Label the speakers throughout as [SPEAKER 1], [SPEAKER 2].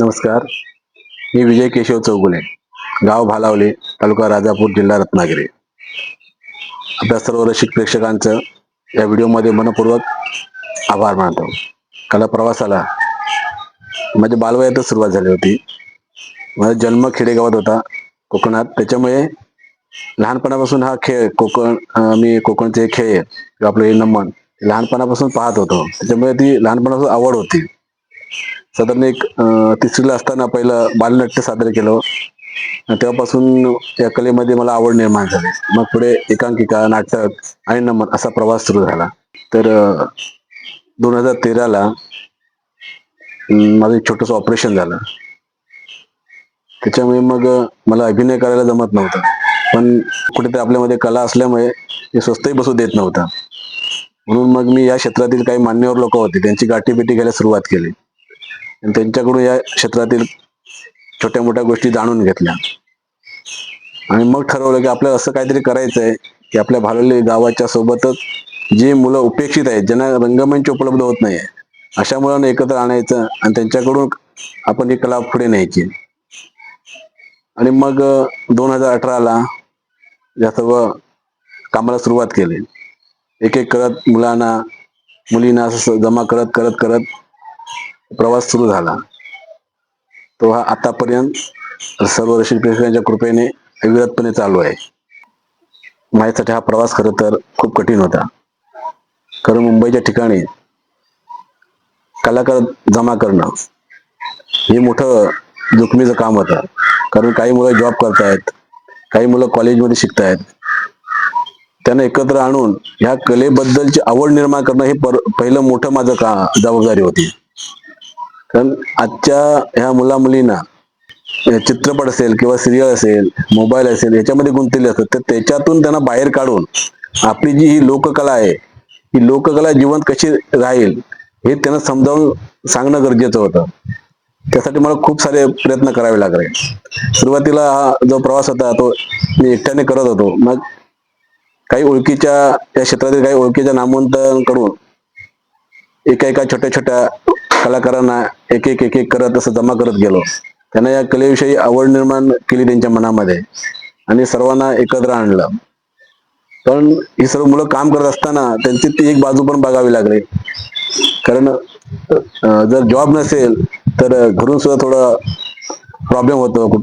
[SPEAKER 1] नमस्कार. मी विजय केशव चौगुले गाव भालावले तालुका राजापूर जिल्हा रत्नागिरी. आपल्या सर्व रसिक प्रेक्षकांचं या व्हिडिओमध्ये मनपूर्वक आभार मानतो. कला प्रवासाला माझ्या बालवयातच सुरुवात झाली होती. माझा जन्म खेडेगावात होता कोकणात. त्याच्यामुळे लहानपणापासून हा खेळ कोकण मी कोकणचे खेळ किंवा आपलं हे नमन लहानपणापासून पाहत होतो. त्याच्यामुळे ती लहानपणापासून आवड होती. साधारण एक तिसरीला असताना पहिलं बालनाट्य सादर केलं. तेव्हापासून या कलेमध्ये मला आवड निर्माण झाली. मग पुढे एकांकिका नाटक आणि नमन असा प्रवास सुरू झाला. तर दोन हजार तेराला माझं एक छोटंसं ऑपरेशन झालं. त्याच्यामुळे मग मला अभिनय करायला जमत नव्हतं. पण कुठेतरी आपल्यामध्ये कला असल्यामुळे ते स्वस्तही बसू देत नव्हता. म्हणून मग मी या क्षेत्रातील काही मान्यवर लोक होते त्यांची गाठीभेटी घ्यायला सुरुवात केली. आणि त्यांच्याकडून या क्षेत्रातील छोट्या मोठ्या गोष्टी जाणून घेतल्या. आणि मग ठरवलं की आपल्याला असं काहीतरी करायचं आहे की आपल्या भालोली गावाच्या सोबतच जी मुलं उपेक्षित आहेत ज्यांना रंगमंच उपलब्ध होत नाही अशा मुलांना एकत्र आणायचं आणि त्यांच्याकडून आपण ही कला पुढे न्यायची. आणि मग दोन हजार अठराला या सर्व कामाला सुरुवात केली. एक एक करत मुलांना मुलींना असं जमा करत करत करत प्रवास सुरू झाला. तो हा आतापर्यंत सर्व रसिक प्रेक्षकांच्या कृपेने अविरतपणे चालू आहे. माझ्यासाठी हा प्रवास खरं तर खूप कठीण होता. कारण मुंबईच्या ठिकाणी कलाकार जमा करणं हे मोठं जोखमीचं काम होतं. कारण काही मुलं जॉब करतायत काही मुलं कॉलेजमध्ये शिकतायत. त्यांना एकत्र आणून ह्या कलेबद्दलची आवड निर्माण करणं हे पर पहिलं मोठं माझं का जबाबदारी होती. कारण आजच्या ह्या मुला मुलींना चित्रपट असेल किंवा सिरियल असेल मोबाईल असेल याच्यामध्ये गुंतलेले असतात. तर त्याच्यातून त्यांना बाहेर काढून आपली जी ही लोककला आहे ही लोककला जिवंत कशी राहील हे त्यांना समजावून सांगणं गरजेचं होतं. त्यासाठी मला खूप सारे प्रयत्न करावे लागले. सुरुवातीला हा जो प्रवास होता तो मी एकट्याने करत होतो. मग काही ओळखीच्या या क्षेत्रातील काही ओळखीच्या नामवंतांकडून एका एका छोट्या छोट्या कलाकारांना एक एक एक एक करत असं जमा करत गेलो. त्यांना या कलेविषयी आवड निर्माण केली त्यांच्या मनामध्ये आणि सर्वांना एकत्र आणलं. पण ही सर्व मुलं काम करत असताना त्यांची ती एक बाजू पण बघावी लागली. कारण जर जॉब नसेल तर घरून सुद्धा थोडं प्रॉब्लेम होतो.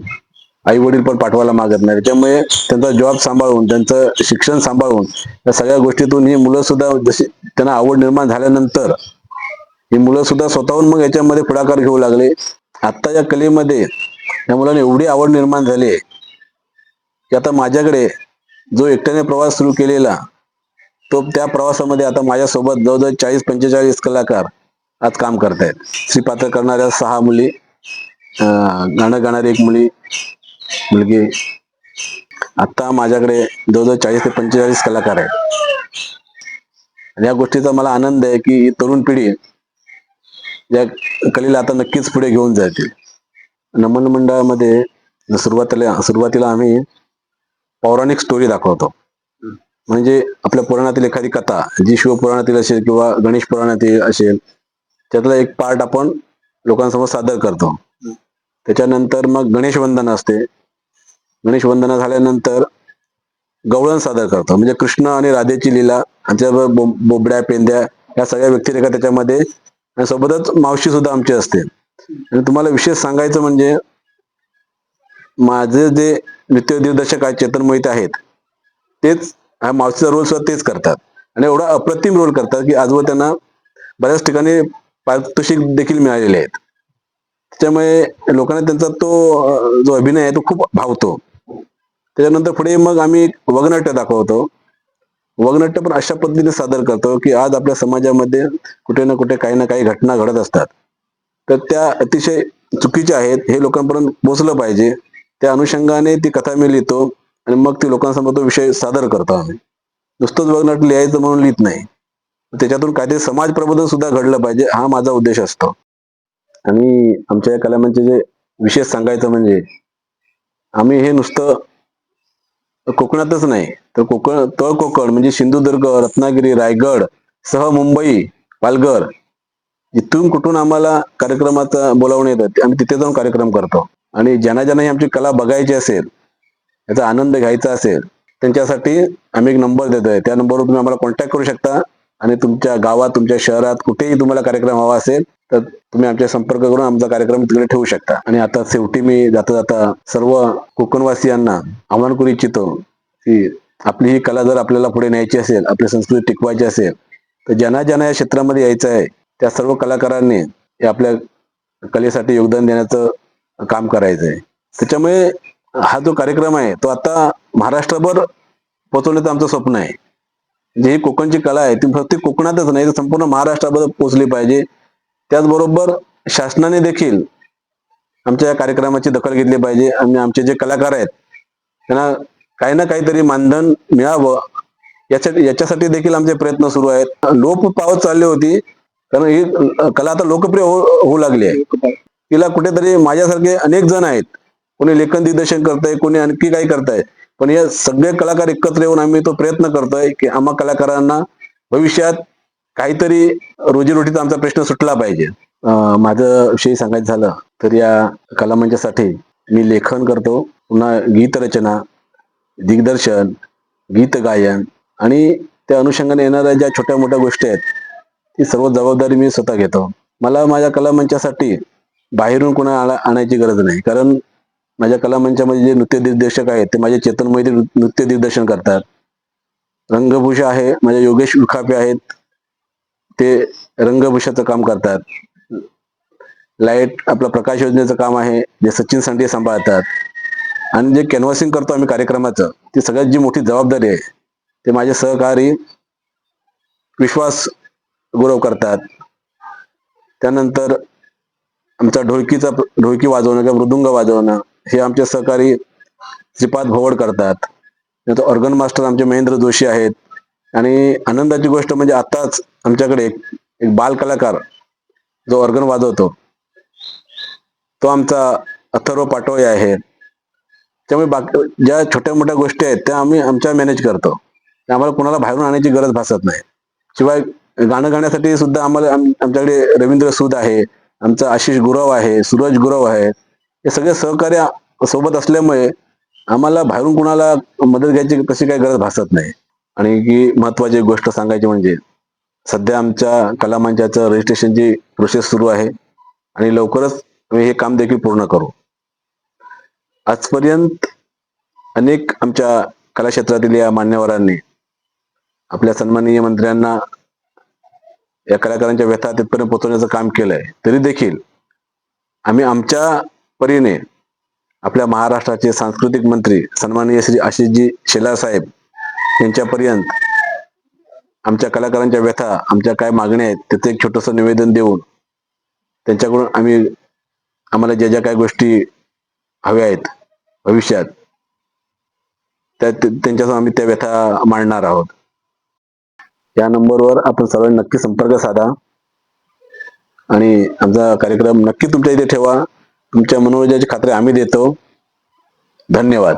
[SPEAKER 1] आई वडील पण पाठवायला मागत नाही. त्याच्यामुळे त्यांचा जॉब सांभाळून त्यांचं शिक्षण सांभाळून या सगळ्या गोष्टीतून ही मुलं सुद्धा जशी त्यांना आवड निर्माण झाल्यानंतर ही मुलं सुद्धा स्वतःहून मग याच्यामध्ये पुढाकार घेऊ लागले. आता या कलेमध्ये या मुलांना एवढी आवड निर्माण झाली आहे की आता माझ्याकडे जो एकट्याने प्रवास सुरू केलेला तो त्या प्रवासामध्ये आता माझ्यासोबत जवळजवळ चाळीस पंचेचाळीस कलाकार आज काम करतायत. श्रीपात्र करणाऱ्या सहा मुली गाणं गाणारी एक मुली मुलगी. आता माझ्याकडे जवळजवळ चाळीस ते पंचेचाळीस कलाकार आहेत. आणि या गोष्टीचा मला आनंद आहे की ही तरुण पिढी या कलेला आता नक्कीच पुढे घेऊन जातील. नमन मंडळामध्ये सुरुवातीला सुरुवातीला आम्ही पौराणिक स्टोरी दाखवतो. म्हणजे आपल्या पुराणातील एखादी कथा जी शिवपुराणातील असेल किंवा गणेश पुराणातील असेल त्यातला एक पार्ट आपण लोकांसमोर सादर करतो. त्याच्यानंतर मग गणेश वंदना असते. गणेश वंदना झाल्यानंतर गवळण सादर करतो. म्हणजे कृष्ण आणि राधेची लीला आणि बो- बोबड्या पेंद्या या सगळ्या व्यक्तिरेखा त्याच्यामध्ये आणि सोबतच मावशी सुद्धा आमची असते. आणि तुम्हाला विशेष सांगायचं म्हणजे माझे जे नृत्य दिग्दर्शक आहेत चेतन मोहित आहेत तेच हा मावशीचा रोल सुद्धा तेच करतात. आणि एवढा अप्रतिम रोल करतात की आजवर त्यांना बऱ्याच ठिकाणी पारितोषिक देखील मिळालेले आहेत. त्याच्यामुळे लोकांना त्यांचा तो जो अभिनय आहे तो खूप भावतो. त्याच्यानंतर पुढे मग आम्ही वगनाट्य दाखवतो. वगनाट्य पण अशा पद्धतीने सादर करतो की आज आपल्या समाजामध्ये कुठे ना कुठे काही ना काही घटना घडत असतात. तर त्या अतिशय चुकीच्या आहेत. हे लोकांपर्यंत पोहोचलं पाहिजे. त्या अनुषंगाने ती कथा मी लिहितो आणि मग ती लोकांसमोर तो विषय सादर करतो आम्ही. नुसतंच वगनाट्य लिहायचं म्हणून लिहित नाही. त्याच्यातून काहीतरी समाज प्रबोधन सुद्धा घडलं पाहिजे हा माझा उद्देश असतो. आणि आमच्या या कलामांचे जे विशेष सांगायचं म्हणजे आम्ही हे नुसतं कोकणातच नाही. तर कोकण तळ कोकण म्हणजे सिंधुदुर्ग रत्नागिरी रायगड सह मुंबई पालघर. इथून कुठून आम्हाला कार्यक्रमात बोलावणे येतात आम्ही तिथे जाऊन कार्यक्रम करतो. आणि ज्यांना ज्यांना ही आमची कला बघायची असेल याचा आनंद घ्यायचा असेल त्यांच्यासाठी आम्ही एक नंबर देतोय. त्या नंबरवर तुम्ही आम्हाला कॉन्टॅक्ट करू शकता. आणि तुमच्या गावात तुमच्या शहरात कुठेही तुम्हाला कार्यक्रम हवा असेल तर तुम्ही आमच्या संपर्क करून आमचा कार्यक्रम तिकडे ठेवू शकता. आणि आता शेवटी मी जाता जाता सर्व कोकणवासियांना आव्हान करू इच्छितो की आपली ही कला जर आपल्याला पुढे न्यायची असेल आपली संस्कृती टिकवायची असेल तर ज्यांना ज्यांना या क्षेत्रामध्ये यायचं आहे त्या सर्व कलाकारांनी हे आपल्या कलेसाठी योगदान देण्याचं काम करायचं आहे. त्याच्यामुळे हा जो कार्यक्रम आहे तो आता महाराष्ट्रभर पोहोचवण्याचं आमचं स्वप्न आहे. जी ही कोकणची कला आहे ती फक्त कोकणातच नाही तर संपूर्ण महाराष्ट्राभर पोहोचली पाहिजे. त्याचबरोबर शासनाने देखील आमच्या या कार्यक्रमाची दखल घेतली पाहिजे. आणि आमचे जे कलाकार आहेत त्यांना काही ना काहीतरी मानधन मिळावं याच्या याच्यासाठी देखील आमचे प्रयत्न सुरू आहेत. लोप पावत चालली होती कारण ही कला आता लोकप्रिय हो, होऊ लागली आहे. तिला कुठेतरी माझ्यासारखे अनेक जण आहेत. कोणी लेखन दिग्दर्शन करताय कोणी आणखी काही करताय. पण या सगळे कलाकार एकत्र येऊन आम्ही तो प्रयत्न करतोय की आम्हा कलाकारांना भविष्यात काहीतरी रोजीरोटीचा आमचा प्रश्न सुटला पाहिजे. माझं विषयी सांगायचं झालं तर या कलामंचासाठी मी लेखन करतो पुन्हा गीतरचना दिग्दर्शन गीत गायन आणि त्या अनुषंगाने येणाऱ्या ज्या छोट्या मोठ्या गोष्टी आहेत ती सर्व जबाबदारी मी स्वतः घेतो. मला माझ्या कलामंचासाठी बाहेरून कोणा आणा आणायची गरज नाही. कारण माझ्या कलामंचामध्ये जे नृत्य दिग्दर्शक आहेत ते माझे चेतनमय नृत्य दिग्दर्शन करतात. रंगभूषा आहे माझ्या योगेश उखापे आहेत ते रंगभूषाचं काम करतात. लाइट आपलं प्रकाश योजनेचं काम आहे जे सचिन सांडे सांभाळतात. आणि जे कॅनव्हासिंग करतो आम्ही कार्यक्रमाचं ती सगळ्यात जी मोठी जबाबदारी आहे ते माझे सहकारी विश्वास गुरव करतात. त्यानंतर आमचा ढोलकीचा ढोलकी वाजवणं किंवा मृदुंग वाजवणं हे आमचे सहकारी श्रीपाद भोवड करतात. नंतर ऑर्गन मास्टर आमचे महेंद्र जोशी आहेत. आणि आनंदाची गोष्ट म्हणजे आताच आमच्याकडे एक बाल कलाकार जो ऑर्गन वाजवतो तो आमचा अथर्व पाटोळे आहे. त्यामुळे बाकी ज्या छोट्या मोठ्या गोष्टी आहेत त्या आम्ही आमच्या मॅनेज करतो. आम्हाला कोणाला बाहेरून आणायची गरज भासत नाही. शिवाय गाणं गाण्यासाठी सुद्धा आम्हाला आमच्याकडे रवींद्र सूद आहे आमचा आशिष गुरव आहे सूरज गुरव आहे. हे सगळे सहकार्य सोबत असल्यामुळे आम्हाला बाहेरून कुणाला मदत घ्यायची तशी काही गरज भासत नाही. आणि की महत्वाची गोष्ट सांगायची म्हणजे सध्या आमच्या कलामंचाचं रजिस्ट्रेशनची प्रोसेस सुरू आहे आणि लवकरच आम्ही हे काम देखील पूर्ण करू. आजपर्यंत अनेक आमच्या कला क्षेत्रातील या मान्यवरांनी आपल्या सन्माननीय मंत्र्यांना या कलाकारांच्या व्यथा तिथपर्यंत पोहोचवण्याचं काम केलंय. तरी देखील आम्ही आमच्या परीने आपल्या महाराष्ट्राचे सांस्कृतिक मंत्री सन्माननीय श्री आशिषजी शेलार साहेब यांच्यापर्यंत आमच्या कलाकारांच्या व्यथा आमच्या काय मागण्या आहेत त्याचं एक छोटंसं निवेदन देऊन त्यांच्याकडून आम्ही आम्हाला ज्या ज्या काय गोष्टी हव्या आहेत भविष्यात त्या त्या- त्यांच्यासमोर आम्ही त्या व्यथा मांडणार आहोत. या नंबरवर आपण सर्वांनी नक्की संपर्क साधा आणि आमचा कार्यक्रम नक्की तुमच्या इथे ठेवा. तुमच्या मनोरंजनाची खात्री आम्ही देतो. धन्यवाद.